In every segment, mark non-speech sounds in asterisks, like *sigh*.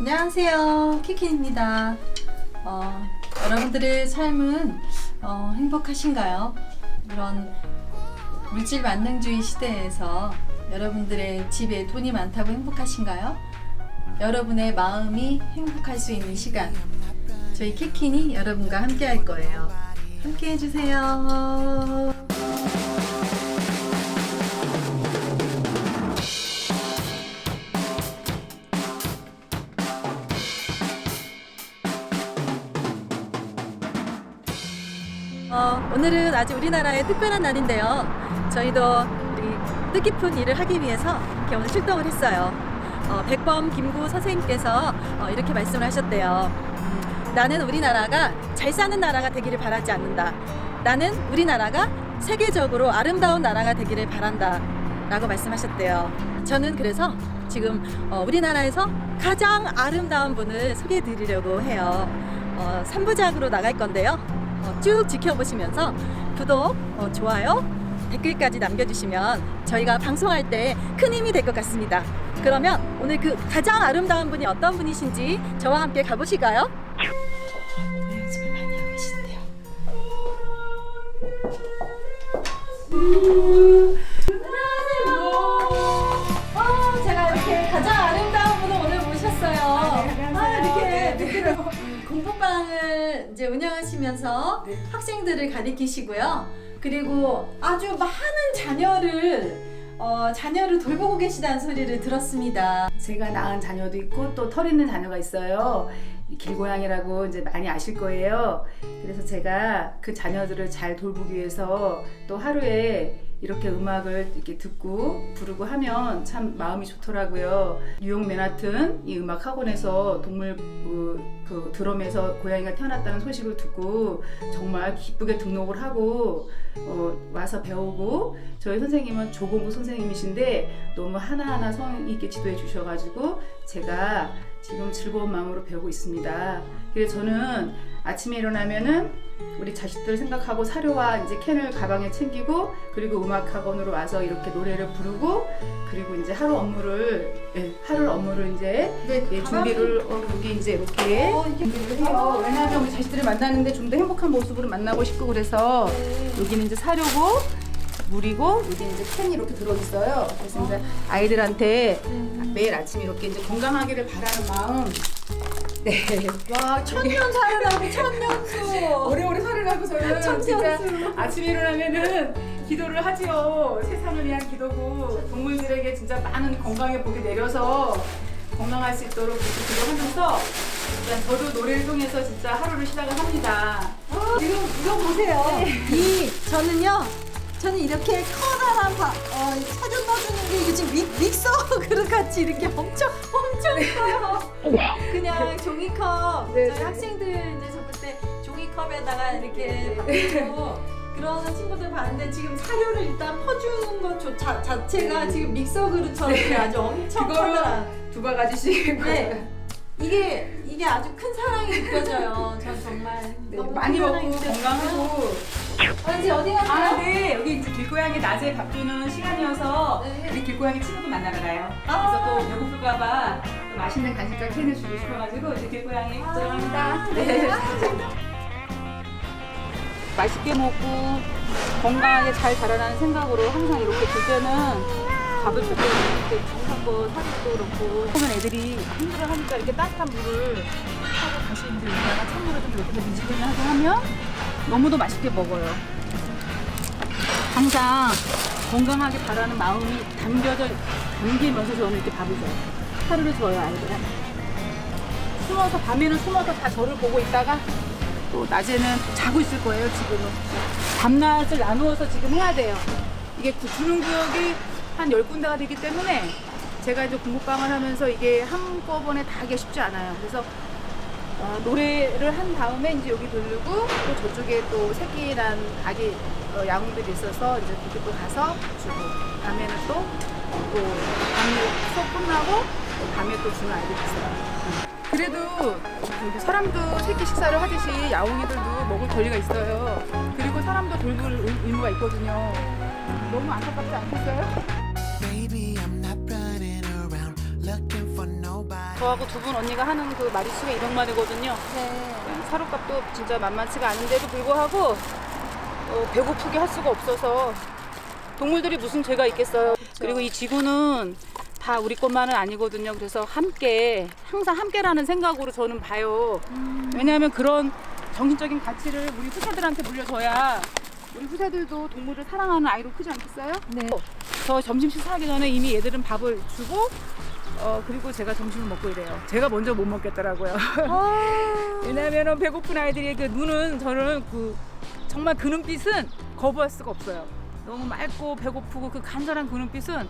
안녕하세요. 키키입니다. 어, 여러분들의 삶은 어, 행복하신가요? 이런 물질 만능주의 시대에서 여러분들의 집에 돈이 많다고 행복하신가요? 여러분의 마음이 행복할 수 있는 시간. 저희 키킨이 여러분과 함께 할 거예요. 함께 해주세요. 어, 오늘은 아주 우리나라의 특별한 날인데요. 저희도 우리 뜻깊은 일을 하기 위해서 이렇게 오늘 출동을 했어요. 어, 백범 김구 선생님께서 어, 이렇게 말씀을 하셨대요. 음, 나는 우리나라가 잘 사는 나라가 되기를 바라지 않는다. 나는 우리나라가 세계적으로 아름다운 나라가 되기를 바란다. 라고 말씀하셨대요. 저는 그래서 지금 어, 우리나라에서 가장 아름다운 분을 소개해 드리려고 해요. 어, 3부작으로 나갈 건데요. 어, 쭉 지켜보시면서 구독, 어, 좋아요, 댓글까지 남겨주시면 저희가 방송할 때 큰 힘이 될 것 같습니다. 그러면 오늘 그 가장 아름다운 분이 어떤 분이신지 저와 함께 가보실까요? 안녕하세요. 이제 운영하시면서 학생들을 가리키시고요. 그리고 아주 많은 자녀를 어, 자녀를 돌보고 계시다는 소리를 들었습니다. 제가 낳은 자녀도 있고 또 털 있는 자녀가 있어요. 이 길고양이라고 이제 많이 아실 거예요. 그래서 제가 그 자녀들을 잘 돌보기 위해서 또 하루에 이렇게 음악을 이렇게 듣고 부르고 하면 참 마음이 좋더라고요. 뉴욕 맨하튼 이 음악 학원에서 동물 그, 그 드럼에서 고양이가 태어났다는 소식을 듣고 정말 기쁘게 등록을 하고 어, 와서 배우고 저희 선생님은 조공부 선생님이신데 너무 하나하나 성의 있게 지도해 주셔가지고 제가 지금 즐거운 마음으로 배우고 있습니다. 그래서 저는 아침에 일어나면은 우리 자식들 생각하고 사료와 이제 캔을 가방에 챙기고 그리고 음악 학원으로 와서 이렇게 노래를 부르고 그리고 이제 하루 업무를 예, 하루 업무를 이제 네, 예, 준비를 어, 여기 이제 이렇게 어, 이렇게 준비를 해요. 왜냐하면 우리 자식들을 만나는데 좀 더 행복한 모습으로 만나고 싶고 그래서 여기는 이제 사료고 물이고 여기 이제 캔이 이렇게 들어 있어요. 그래서 이제 아이들한테 매일 아침 이렇게 이제 건강하기를 바라는 마음. 네. 와 천년 살아나고 천년수. 오래오래 살으라고 저는 천년수. 진짜 아침에 일어나면은 기도를 하지요. 세상을 위한 기도고 동물들에게 진짜 많은 건강의 복이 내려서 건강할 수 있도록 그렇게 기도하면서 일단 저도 노래를 통해서 진짜 하루를 시작을 합니다. 지금 이거 보세요. 이 저는요. 저는 이렇게 커다란 바, 어, 사료 떠주는 게 이게 지금 믹, 믹서 그릇 같이 이렇게 엄청 엄청 커요. 그냥 종이컵 네, 저희 네. 학생들 이제 접을 때 종이컵에다가 이렇게 받고 그러는 친구들 봤는데 지금 사료를 일단 퍼주는 것 조- 자, 자체가 지금 믹서 그릇처럼 이렇게 아주 엄청 그거를 커다란. 두 바가지씩 네. 이게 이게 아주 큰 사랑이 느껴져요. 전 정말 네, 너무 많이 큰 먹고 사랑이 느껴져요. 건강하고 아, 이제 어디 가세요? 아, 네. 여기 이제 길고양이 낮에 밥 주는 시간이어서 네. 우리 길고양이 친구들 만나러 가요. 아. 그래서 또 배고플까봐 또 맛있는 간식과 캔을 주고 싶어가지고 이제 길고양이 아, 들어갑니다. 네. 맛있게 먹고 건강하게 잘 자라나는 생각으로 항상 이렇게 줄 때는 밥을 줄 이렇게 정성껏 사료도 그렇고 보면 애들이 힘들어하니까 이렇게 따뜻한 물을 하고 다시 이제 여기다가 찬물을 좀 이렇게 미지근하게 하면 너무도 맛있게 먹어요. 항상 건강하게 바라는 마음이 담겨져 담기면서 저는 이렇게 밥을 줘요. 하루를 줘요 아이들은. 숨어서 밤에는 숨어서 다 저를 보고 있다가 또 낮에는 자고 있을 거예요 지금은. 밤낮을 나누어서 지금 해야 돼요. 이게 구- 주는 구역이 한 10군데가 되기 때문에 제가 이제 공부방을 하면서 이게 한꺼번에 다 하기가 쉽지 않아요. 그래서 어, 노래를 한 다음에 이제 여기 돌리고 또 저쪽에 또 새끼 난 아기 어, 양들이 있어서 이제 그쪽 또 가서 주고 밤에는 또 또 밤에 수업 끝나고 또 밤에 또 주는 아이들이 있어요. 그래도 사람도 새끼 식사를 하듯이 야옹이들도 먹을 권리가 있어요. 그리고 사람도 돌볼 의- 의무가 있거든요. 너무 안타깝지 않겠어요? Baby, I'm not running around looking for nobody. 저하고 두 분 언니가 하는 그 마리수가 200마리거든요. 네. 사료값도 진짜 만만치가 않은데도 불구하고 어, 배고프게 할 수가 없어서 동물들이 무슨 죄가 있겠어요. 그리고 이 지구는 다 우리 것만은 아니거든요. 그래서 함께 항상 함께라는 생각으로 저는 봐요. 왜냐하면 그런 정신적인 가치를 우리 후세들한테 물려줘야 우리 후세들도 동물을 사랑하는 아이로 크지 않겠어요? 네. 저 점심 식사하기 전에 이미 얘들은 밥을 주고 어 그리고 제가 점심을 먹고 이래요. 제가 먼저 못 먹겠더라고요. 아, *laughs* 왜냐하면 배고픈 아이들의 그 눈은 저는 그 정말 그 눈빛은 거부할 수가 없어요. 너무 맑고 배고프고 그 간절한 그 눈빛은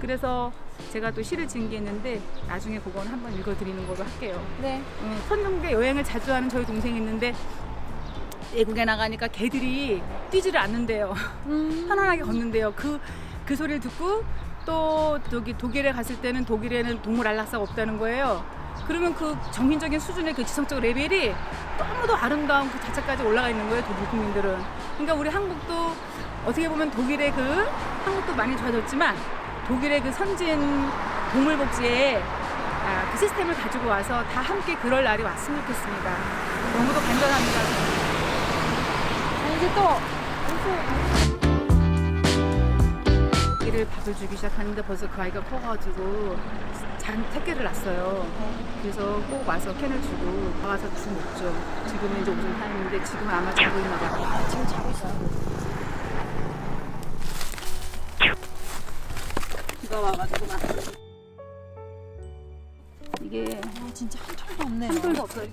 그래서 제가 또 시를 있는데 나중에 그건 한번 읽어드리는 걸로 할게요. 네. 음, 선종대 여행을 자주 하는 저희 동생이 있는데 외국에 나가니까 개들이 뛰지를 않는데요. 음. 편안하게 걷는데요. 그, 그 소리를 듣고 또 저기 독일에 갔을 때는 독일에는 동물 안락사가 없다는 거예요. 그러면 그 정신적인 수준의 그 지성적 레벨이 너무도 아름다운 그 자체까지 올라가 있는 거예요. 독일 국민들은. 그러니까 우리 한국도 어떻게 보면 독일의 그 한국도 많이 좋아졌지만 독일의 그 선진 동물 복지에 아, 그 시스템을 가지고 와서 다 함께 그럴 날이 왔으면 좋겠습니다. 너무도 간절합니다. 아, 이제 또 아기를 밥을 주기 시작하는데 벌써 그 아이가 커가지고 장 택배를 낳았어요. 그래서 꼭 와서 캔을 주고 와서 주 먹죠. 지금은 이제 오줌 타는데 지금은 아마 자고 있나 봐요. 지금 자고 있어요. 비가 와가지고 막 이게 아, 진짜 한 톨도 없네요. 한 돌도 없어요.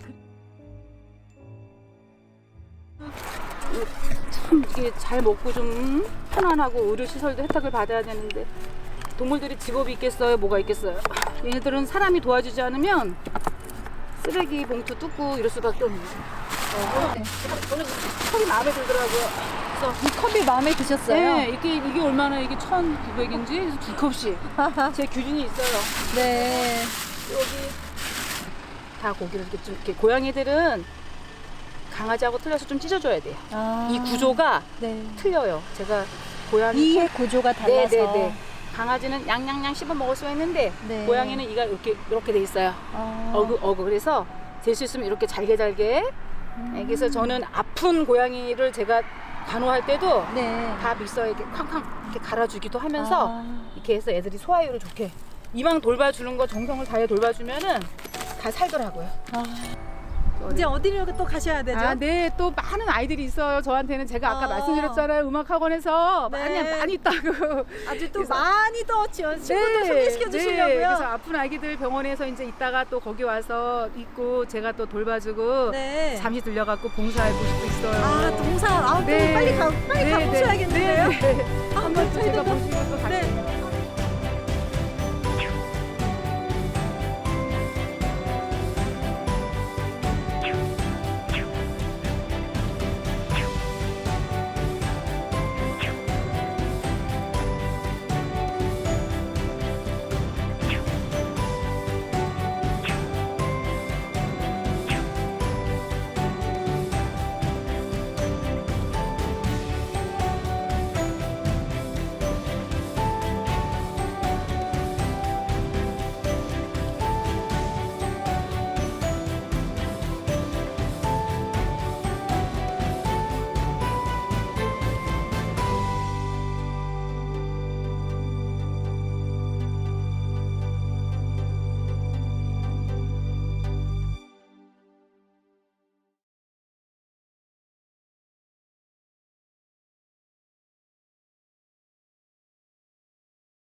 참 이게 잘 먹고 좀 편안하고 의료 시설도 혜택을 받아야 되는데 동물들이 직업이 있겠어요? 뭐가 있겠어요? 얘네들은 사람이 도와주지 않으면 쓰레기 봉투 뜯고 이럴 수밖에 없는 거예요. 네. 저는 이 컵이 마음에 들더라고요. 그래서 이 컵이 마음에 드셨어요? 네, 이게 이게 얼마나 이게 1,900인지 그래서 두 컵씩 *laughs* 제 규준이 있어요. 네. 여기 다 고기를 이렇게 좀 이렇게 고양이들은 강아지하고 틀려서 좀 찢어줘야 돼요. 아, 이 구조가 네. 틀려요. 제가 고양이 이의 구조가 달라서. 네네네. 강아지는 양양양 씹어 먹을 수가 있는데 네. 고양이는 이가 이렇게 이렇게 돼 있어요. 아. 어그 어그 그래서 될 수 있으면 이렇게 잘게 잘게. 음. 네, 그래서 저는 아픈 고양이를 제가 간호할 때도 네. 다 믹서에 이렇게 쾅쾅 이렇게 갈아주기도 하면서 아. 이렇게 해서 애들이 소화율을 좋게 이왕 돌봐주는 거 정성을 다해 돌봐주면은 다 살더라고요. 아. 이제 어디로 또 가셔야 되죠? 아, 네. 또 많은 아이들이 있어요. 저한테는 제가 아까 아. 말씀드렸잖아요. 음악 학원에서 네. 많이 많이 있다고. 아주 또 그래서- 많이 또 지원 친구들 네, 소개시켜 네. 주시려고요. 그래서 아픈 아기들 병원에서 이제 있다가 또 거기 와서 있고 제가 또 돌봐주고 네. 잠시 들려갖고 봉사할 곳도 있어요. 아 동사 아 네. 또 빨리 가 빨리 네, 가보셔야겠는데요. 네, 네. 아, 한번 또 제가 모시고 또 네. 갈게요.